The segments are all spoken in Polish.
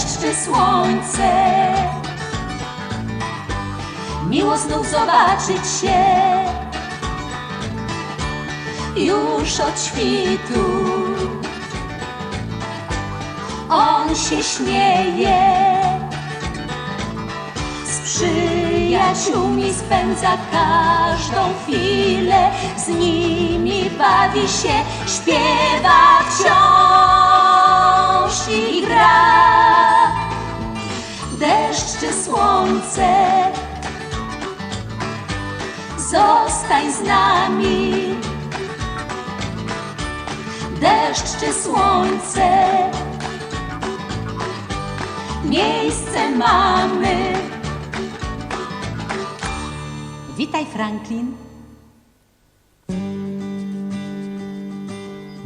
deszcz czy słońce. Miło znów zobaczyć się już od świtu. On się śmieje, z przyjaciółmi spędza każdą chwilę, z nimi bawi się, śpiewa wciąż i gra. Deszcz czy słońce, zostań z nami. Deszcz czy słońce, miejsce mamy. Witaj, Franklin.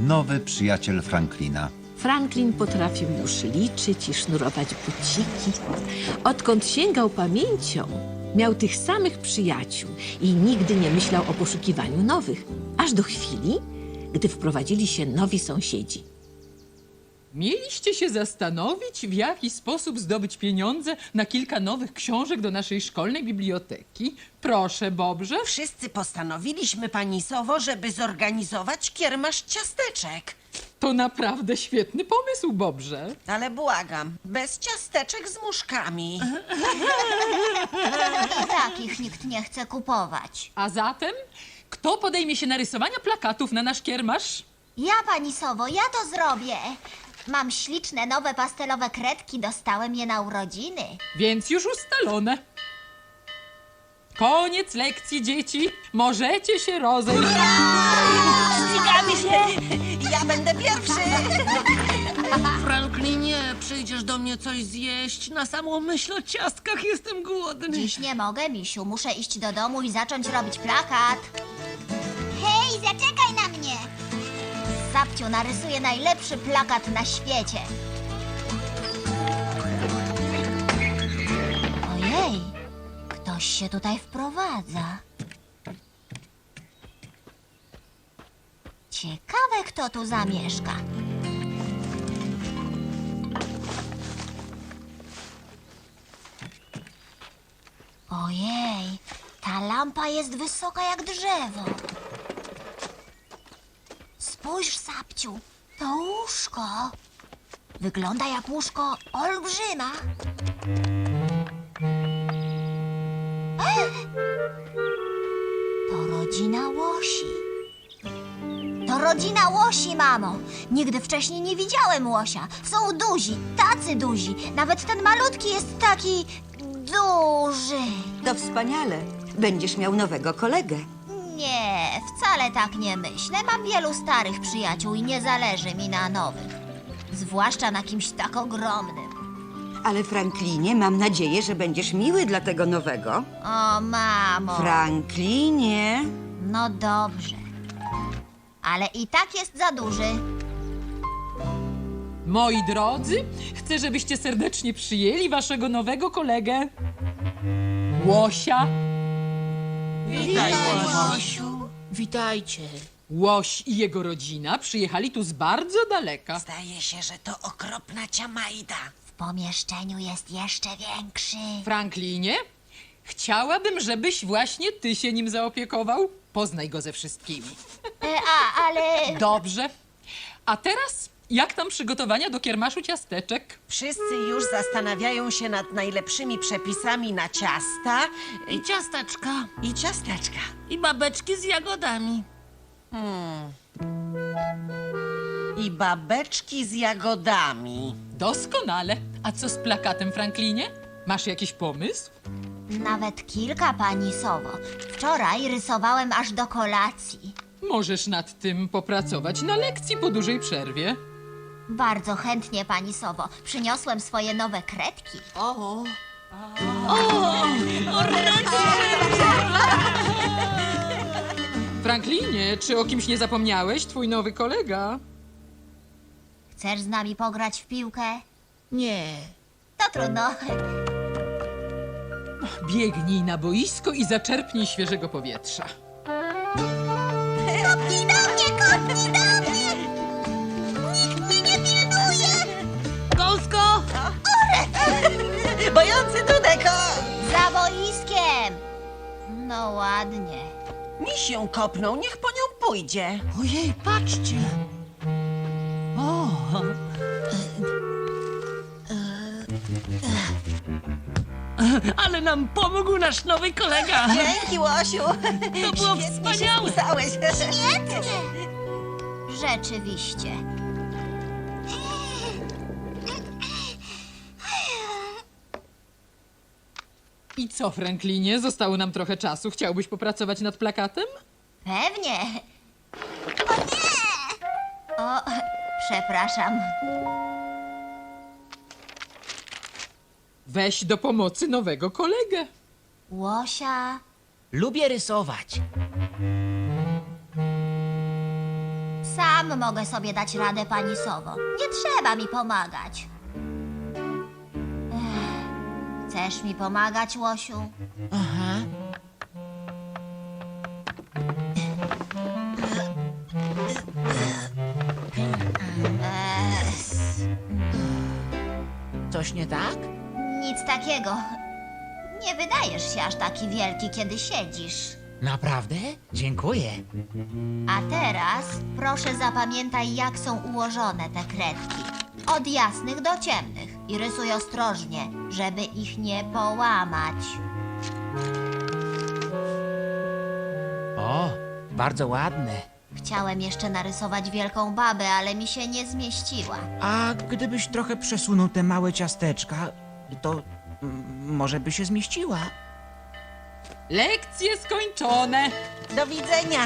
Nowy przyjaciel Franklina. Franklin potrafił już liczyć i sznurować buciki. Odkąd sięgał pamięcią, miał tych samych przyjaciół i nigdy nie myślał o poszukiwaniu nowych. Aż do chwili, gdy wprowadzili się nowi sąsiedzi. Mieliście się zastanowić, w jaki sposób zdobyć pieniądze na kilka nowych książek do naszej szkolnej biblioteki? Proszę, Bobrze. Wszyscy postanowiliśmy, pani Sowo, żeby zorganizować kiermasz ciasteczek. To naprawdę świetny pomysł, Bobrze. Ale błagam, bez ciasteczek z muszkami. Takich nikt nie chce kupować. A zatem, kto podejmie się narysowania plakatów na nasz kiermasz? Ja, pani Sowo, ja to zrobię. Mam śliczne nowe pastelowe kredki, dostałem je na urodziny. Więc już ustalone. Koniec lekcji, dzieci. Możecie się rozejść. Ścigamy się! Franklinie, przyjdziesz do mnie coś zjeść? Na samą myśl o ciastkach jestem głodny. Dziś nie mogę, misiu, muszę iść do domu i zacząć robić plakat. Hej, zaczekaj na mnie! Sapciu narysuje najlepszy plakat na świecie. Ojej, ktoś się tutaj wprowadza. Ciekawe, kto tu zamieszka. Ojej, ta lampa jest wysoka jak drzewo. Spójrz, Sapciu, to łóżko. Wygląda jak łóżko olbrzyma. To rodzina łosi. To rodzina łosi, mamo. Nigdy wcześniej nie widziałem łosia. Są duzi, tacy duzi. Nawet ten malutki jest taki duży. To wspaniale. Będziesz miał nowego kolegę. Nie, wcale tak nie myślę. Mam wielu starych przyjaciół i nie zależy mi na nowych. Zwłaszcza na kimś tak ogromnym. Ale Franklinie, mam nadzieję, że będziesz miły dla tego nowego. O, mamo. Franklinie. No dobrze. Ale i tak jest za duży. Moi drodzy, chcę, żebyście serdecznie przyjęli waszego nowego kolegę. Łosia. Witaj, Łosiu. Witajcie. Łoś i jego rodzina przyjechali tu z bardzo daleka. Zdaje się, że to okropna ciamajda. W pomieszczeniu jest jeszcze większy. Franklinie, chciałabym, żebyś właśnie ty się nim zaopiekował. Poznaj go ze wszystkimi. E, a, ale... Dobrze. A teraz, jak tam przygotowania do kiermaszu ciasteczek? Wszyscy już zastanawiają się nad najlepszymi przepisami na ciasta I ciasteczka. i ciasteczka. I babeczki z jagodami. I babeczki z jagodami. Doskonale. A co z plakatem, Franklinie? Masz jakiś pomysł? Nawet kilka, pani Sowo. Wczoraj rysowałem aż do kolacji. Możesz nad tym popracować na lekcji po dużej przerwie. Bardzo chętnie, pani Sowo. Przyniosłem swoje nowe kredki. O, Franklinie, czy o kimś nie zapomniałeś? Twój nowy kolega. Chcesz z nami pograć w piłkę? nie. To trudno. Biegnij na boisko i zaczerpnij świeżego powietrza. Kopnij do mnie, kopnij do mnie! bojący Dudeko! Za boiskiem! No ładnie. Miś ją kopnął, niech po nią pójdzie. Ojej, patrzcie! O! Ale nam pomógł nasz nowy kolega. Dzięki, Łosiu! To było Świetnie się wspaniałe. Rzeczywiście. I co, Franklinie? Zostało nam trochę czasu. Chciałbyś popracować nad plakatem? Pewnie. O nie! O, przepraszam. Weź do pomocy nowego kolegę. Łosia. Lubię rysować. Sam mogę sobie dać radę, pani Sowo. Nie trzeba mi pomagać. Chcesz mi pomagać, Łosiu? Aha. Coś nie tak? Nic takiego. Nie wydajesz się aż taki wielki, kiedy siedzisz. Naprawdę? Dziękuję. A teraz proszę zapamiętaj, jak są ułożone te kredki. Od jasnych do ciemnych. I rysuj ostrożnie, żeby ich nie połamać. O, bardzo ładne. Chciałem jeszcze narysować wielką babę, ale mi się nie zmieściła. A gdybyś trochę przesunął te małe ciasteczka, to mm, może by się zmieściła. Lekcje skończone. Do widzenia.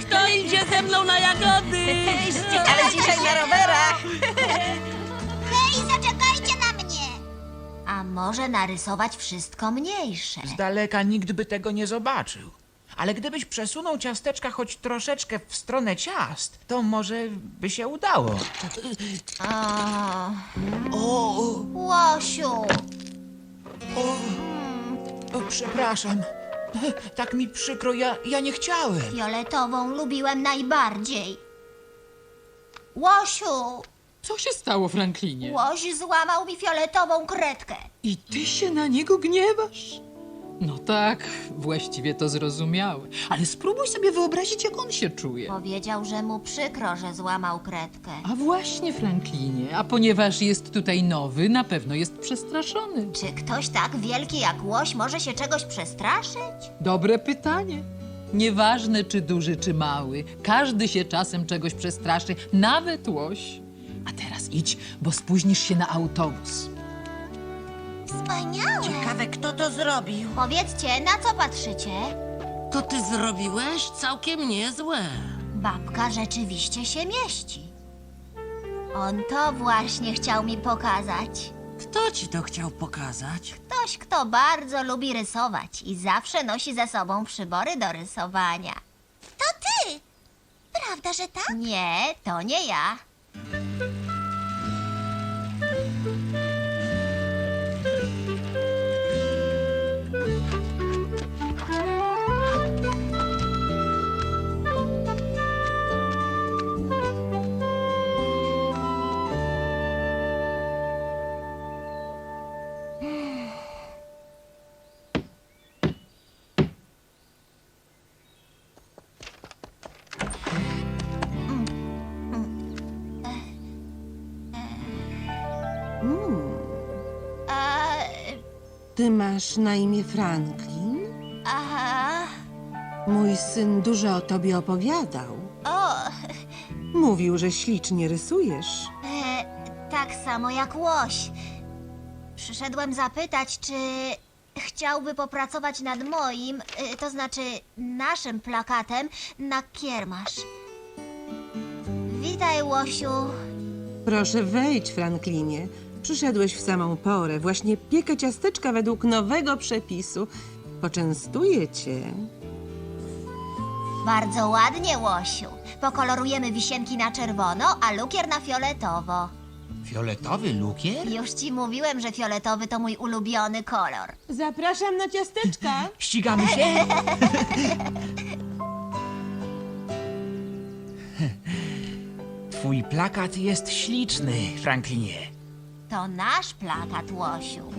Kto idzie ze mną na jagody? Ale dzisiaj na rowerach. może narysować wszystko mniejsze? Z daleka nikt by tego nie zobaczył. Ale gdybyś przesunął ciasteczka choć troszeczkę w stronę ciast, to może by się udało. O, Łosiu! O, przepraszam. Tak mi przykro, ja, ja nie chciałem. Fioletową lubiłem najbardziej. Łosiu! Co się stało, Franklinie? Łoś złamał mi fioletową kredkę. I ty się na niego gniewasz? No tak, właściwie to zrozumiałe. Ale spróbuj sobie wyobrazić, jak on się czuje. Powiedział, że mu przykro, że złamał kredkę. A właśnie, Franklinie, a ponieważ jest tutaj nowy, na pewno jest przestraszony. Czy ktoś tak wielki jak łoś może się czegoś przestraszyć? Dobre pytanie. Nieważne, czy duży, czy mały, każdy się czasem czegoś przestraszy, nawet łoś. Teraz idź, bo spóźnisz się na autobus. Wspaniałe! Ciekawe, kto to zrobił. Powiedzcie, na co patrzycie? To ty zrobiłeś? Całkiem niezłe. Babka rzeczywiście się mieści. On to właśnie chciał mi pokazać. Kto ci to chciał pokazać? Ktoś, kto bardzo lubi rysować i zawsze nosi ze sobą przybory do rysowania. To ty! Prawda, że tak? Nie, to nie ja. Ty masz na imię Franklin? aha. Mój syn dużo o tobie opowiadał. O, Mówił, że ślicznie rysujesz. e, tak samo jak łoś. Przyszedłem zapytać, czy chciałby popracować nad moim, e, to znaczy naszym plakatem na kiermasz. Witaj, łosiu. Proszę wejdź, Franklinie. Przyszedłeś w samą porę. Właśnie piekę ciasteczka według nowego przepisu. Poczęstuję cię. Bardzo ładnie, łosiu. Pokolorujemy wisienki na czerwono, a lukier na fioletowo. Fioletowy lukier? Już ci mówiłem, że fioletowy to mój ulubiony kolor. Zapraszam na ciasteczka. Ścigamy się? Twój plakat jest śliczny, Franklinie. To nasz plakat, łosiu.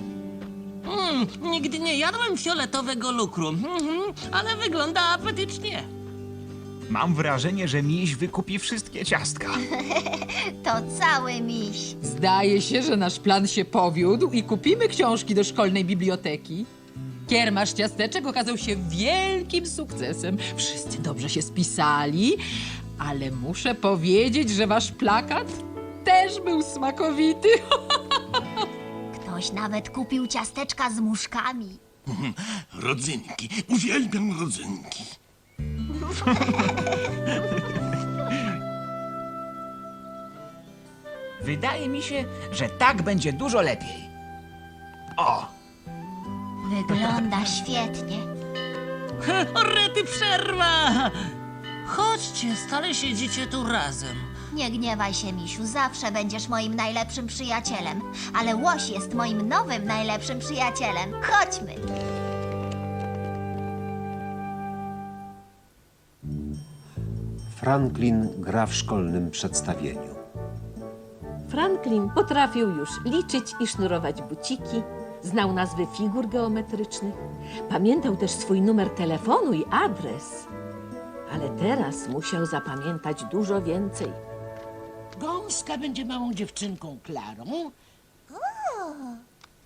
Mm, nigdy nie jadłem fioletowego lukru, mhm, ale wygląda apetycznie. Mam wrażenie, że miś wykupi wszystkie ciastka. To cały miś. Zdaje się, że nasz plan się powiódł i kupimy książki do szkolnej biblioteki. Kiermasz ciasteczek okazał się wielkim sukcesem. Wszyscy dobrze się spisali, ale muszę powiedzieć, że wasz plakat też był smakowity. Ktoś nawet kupił ciasteczka z muszkami. Rodzynki. Uwielbiam rodzynki. Wydaje mi się, że tak będzie dużo lepiej. O! Wygląda świetnie. Rety przerwa! Chodźcie, stale siedzicie tu razem. Nie gniewaj się, misiu, zawsze będziesz moim najlepszym przyjacielem. Ale łoś jest moim nowym najlepszym przyjacielem. Chodźmy. Franklin gra w szkolnym przedstawieniu. Franklin potrafił już liczyć i sznurować buciki, znał nazwy figur geometrycznych, pamiętał też swój numer telefonu i adres. Ale teraz musiał zapamiętać dużo więcej. Gąska będzie małą dziewczynką Klarą,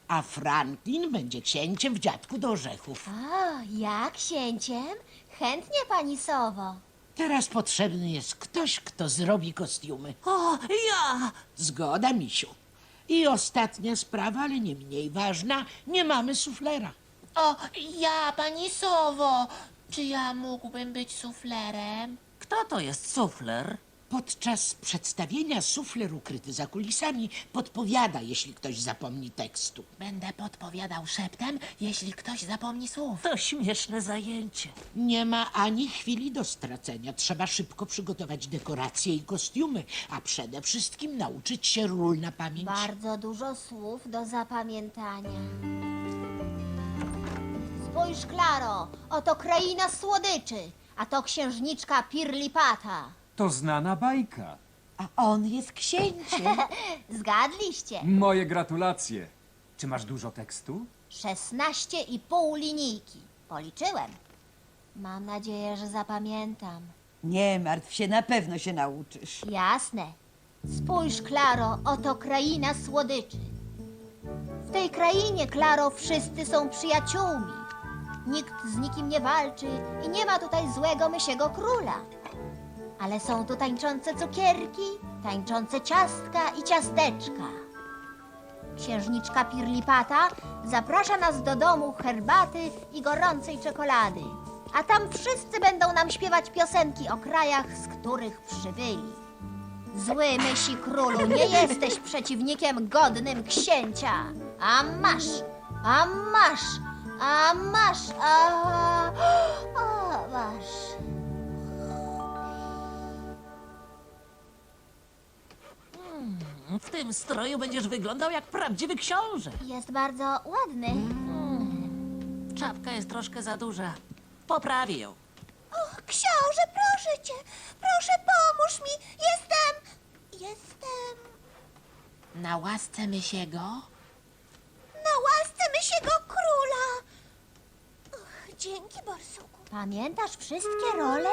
a Franklin będzie cięciem w dziadku do orzechów. O, jak księciem? Chętnie, pani Sowo. Teraz potrzebny jest ktoś, kto zrobi kostiumy. O, ja! Zgoda, misiu. I ostatnia sprawa, ale nie mniej ważna, nie mamy suflera. O, ja, pani Sowo. Czy ja mógłbym być suflerem? Kto to jest sufler? Podczas przedstawienia sufler ukryty za kulisami podpowiada, jeśli ktoś zapomni tekstu. Będę podpowiadał szeptem, jeśli ktoś zapomni słów. To śmieszne zajęcie. Nie ma ani chwili do stracenia. Trzeba szybko przygotować dekoracje i kostiumy, a przede wszystkim nauczyć się ról na pamięć. Bardzo dużo słów do zapamiętania. Spójrz, Klaro, oto kraina słodyczy, a to księżniczka Pirlipata. To znana bajka. A on jest księciem. Zgadliście. Moje gratulacje. Czy masz dużo tekstu? 16 i pół linijki. Policzyłem. Mam nadzieję, że zapamiętam. Nie martw się, na pewno się nauczysz. Jasne. Spójrz, Klaro, oto kraina słodyczy. W tej krainie, Klaro, wszyscy są przyjaciółmi. Nikt z nikim nie walczy i nie ma tutaj złego mysiego króla. Ale są tu tańczące cukierki, tańczące ciastka i ciasteczka. Księżniczka Pirlipata zaprasza nas do domu herbaty i gorącej czekolady. A tam wszyscy będą nam śpiewać piosenki o krajach, z których przybyli. Zły myśli królu, nie jesteś przeciwnikiem godnym księcia. A masz, a masz, a masz, a, a W tym stroju będziesz wyglądał jak prawdziwy książę. Jest bardzo ładny. Czapka jest troszkę za duża. Poprawię ją. Książę, proszę cię, proszę pomóż mi. Jestem, jestem Na łasce mysiego? na łasce mysiego króla. Och, dzięki, Borsuku. Pamiętasz wszystkie role?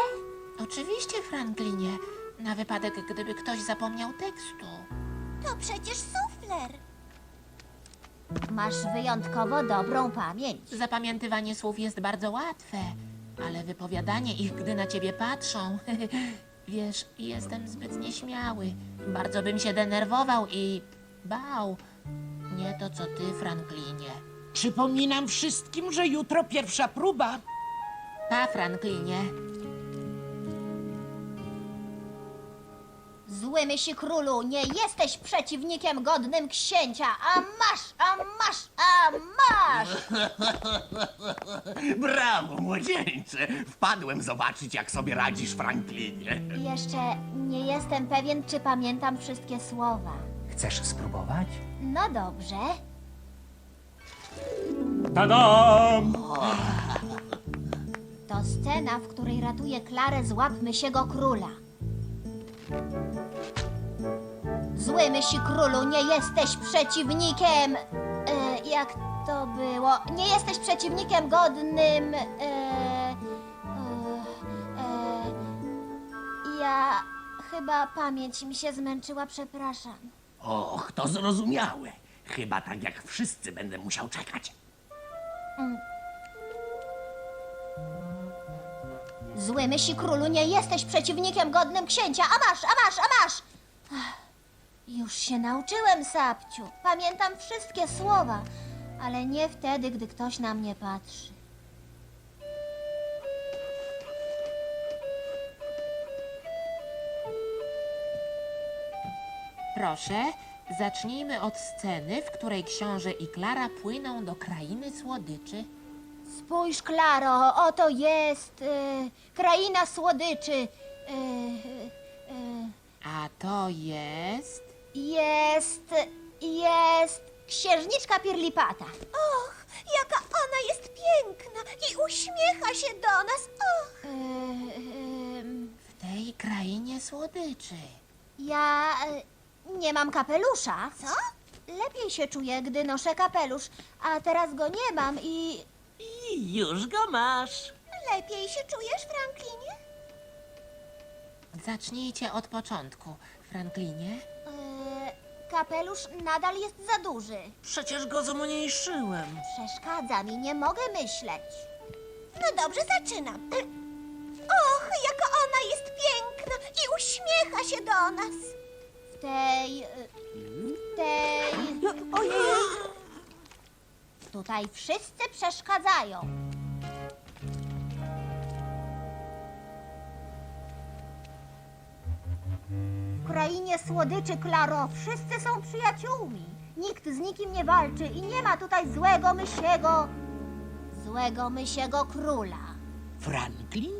Oczywiście, Franklinie. Na wypadek, gdyby ktoś zapomniał tekstu. To przecież sufler. Masz wyjątkowo dobrą pamięć. Zapamiętywanie słów jest bardzo łatwe, ale wypowiadanie ich, gdy na ciebie patrzą. Wiesz, jestem zbyt nieśmiały. Bardzo bym się denerwował i bał. Nie to co ty, Franklinie. Przypominam wszystkim, że jutro pierwsza próba. Pa, Franklinie. Zły myśli królu, nie jesteś przeciwnikiem godnym księcia. A masz, a masz, a masz! Brawo, młodzieńcze! Wpadłem zobaczyć, jak sobie radzisz, Franklinie. Jeszcze nie jestem pewien, czy pamiętam wszystkie słowa. Chcesz spróbować? No dobrze. Tadam! To scena, w której ratuje Klarę z łap mysiego króla. Zły myśli królu, nie jesteś przeciwnikiem. E, jak to było? Nie jesteś przeciwnikiem godnym. E, e, e, ja chyba pamięć mi się zmęczyła, przepraszam. Och, to zrozumiałe. Chyba tak jak wszyscy będę musiał czekać. Zły myśli królu, nie jesteś przeciwnikiem godnym księcia. A masz, a masz, a masz! Już się nauczyłem, Sapciu. Pamiętam wszystkie słowa, ale nie wtedy, gdy ktoś na mnie patrzy. Proszę, zacznijmy od sceny, w której książę i Klara płyną do krainy słodyczy. Spójrz, Klaro, oto jest e, kraina słodyczy. E, e, A to jest... jest, jest księżniczka Pirlipata. Och, jaka ona jest piękna i uśmiecha się do nas. Och. W tej krainie słodyczy. ja e, nie mam kapelusza. Co? Lepiej się czuję, gdy noszę kapelusz, a teraz go nie mam i I już go masz. lepiej się czujesz, Franklinie? Zacznijcie od początku. Franklinie? E, kapelusz nadal jest za duży. Przecież go zmniejszyłem. Przeszkadza mi, nie mogę myśleć. No dobrze, zaczynam. Och, jaka ona jest piękna i uśmiecha się do nas. W tej... w tej... Ojej! Tutaj wszyscy przeszkadzają. Krainie słodyczy, Klaro, wszyscy są przyjaciółmi. Nikt z nikim nie walczy i nie ma tutaj złego mysiego... złego mysiego króla. Franklin?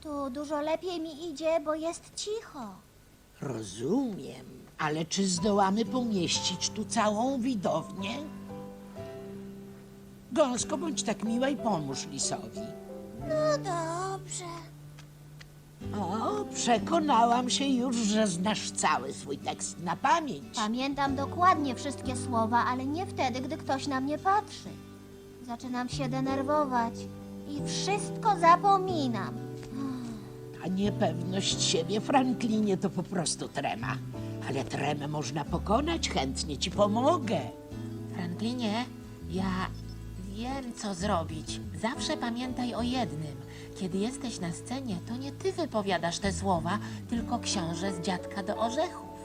Tu dużo lepiej mi idzie, bo jest cicho. Rozumiem, ale czy zdołamy pomieścić tu całą widownię? Gąsko, bądź tak miła i pomóż Lisowi. No dobrze. O, przekonałam się już, że znasz cały swój tekst na pamięć. Pamiętam dokładnie wszystkie słowa, ale nie wtedy, gdy ktoś na mnie patrzy. Zaczynam się denerwować i wszystko zapominam. A niepewność siebie, Franklinie, to po prostu trema. Ale tremę można pokonać, chętnie ci pomogę. Franklinie, ja wiem, co zrobić. Zawsze pamiętaj o jednym. Kiedy jesteś na scenie, to nie ty wypowiadasz te słowa, tylko książę z dziadka do orzechów.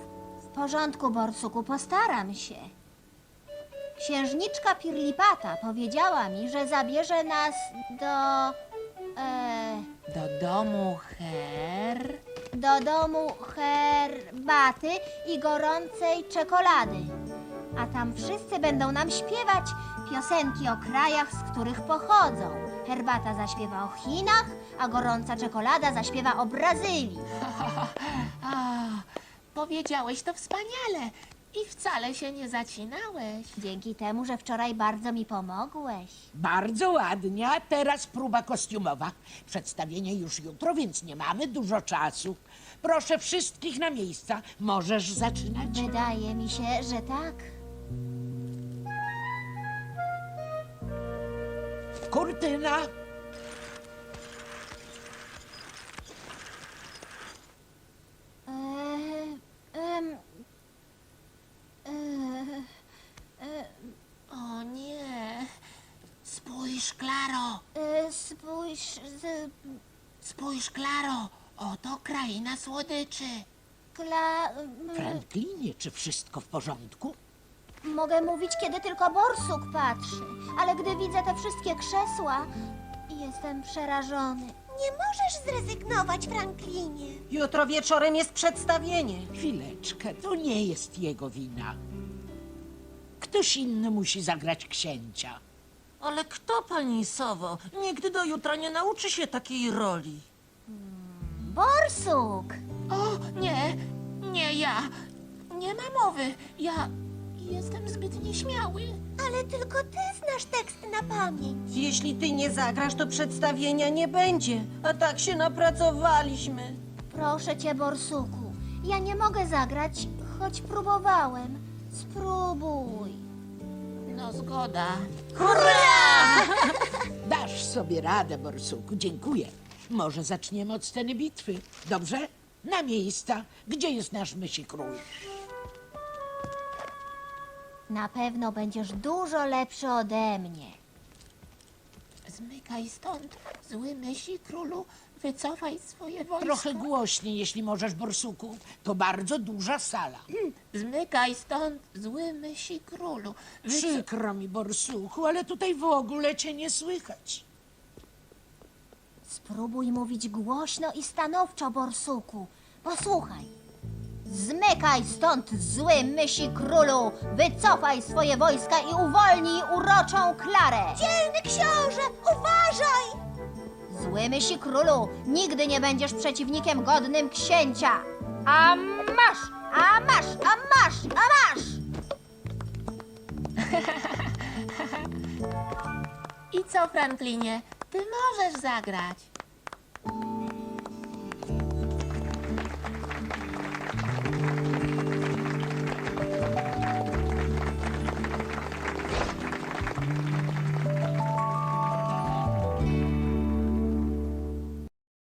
W porządku, Borsuku, postaram się. Księżniczka Pirlipata powiedziała mi, że zabierze nas do... E, Do domu Her... do domu herbaty i gorącej czekolady. A tam wszyscy będą nam śpiewać piosenki o krajach, z których pochodzą. Herbata zaśpiewa o Chinach, a gorąca czekolada zaśpiewa o Brazylii. Powiedziałeś to wspaniale i wcale się nie zacinałeś. Dzięki temu, że wczoraj bardzo mi pomogłeś. Bardzo ładnie, a teraz próba kostiumowa. Przedstawienie już jutro, więc nie mamy dużo czasu. Proszę wszystkich na miejsca. Możesz zaczynać. Wydaje mi się, że tak. Kurtyna. Eee, em, eee, O nie. Spójrz, Klaro. e, spójrz, z, Spójrz, Klaro. Oto kraina słodyczy. kla... m, Franklinie, czy wszystko w porządku? Mogę mówić, kiedy tylko borsuk patrzy, ale gdy widzę te wszystkie krzesła, jestem przerażony. Nie możesz zrezygnować, Franklinie. Jutro wieczorem jest przedstawienie. Chwileczkę, to nie jest jego wina. Ktoś inny musi zagrać księcia. Ale kto, pani Sowo? Nigdy do jutra nie nauczy się takiej roli. Borsuk! O, nie. Nie ja. Nie ma mowy. Ja jestem zbyt nieśmiały. Ale tylko ty znasz tekst na pamięć. Jeśli ty nie zagrasz, to przedstawienia nie będzie. A tak się napracowaliśmy. Proszę cię, Borsuku, ja nie mogę zagrać, choć próbowałem. Spróbuj. No zgoda. Dasz sobie radę, Borsuku. Dziękuję. Może zaczniemy od sceny bitwy. Dobrze? Na miejsca. Gdzie jest nasz mysi król? Na pewno będziesz dużo lepszy ode mnie. Zmykaj stąd, zły myśli królu. Wycofaj swoje wojsko. Trochę głośniej, jeśli możesz, Borsuku. To bardzo duża sala. Zmykaj stąd, zły myśli królu. Wyco- Przykro mi, Borsuku, ale tutaj w ogóle cię nie słychać. Spróbuj mówić głośno i stanowczo, Borsuku. Posłuchaj. Zmykaj stąd, zły mysi królu! Wycofaj swoje wojska i uwolnij uroczą Klarę! Dzielny książę, uważaj! Zły mysi królu, nigdy nie będziesz przeciwnikiem godnym księcia! A masz, a masz, a masz, a masz! I co, Franklinie? Ty możesz zagrać.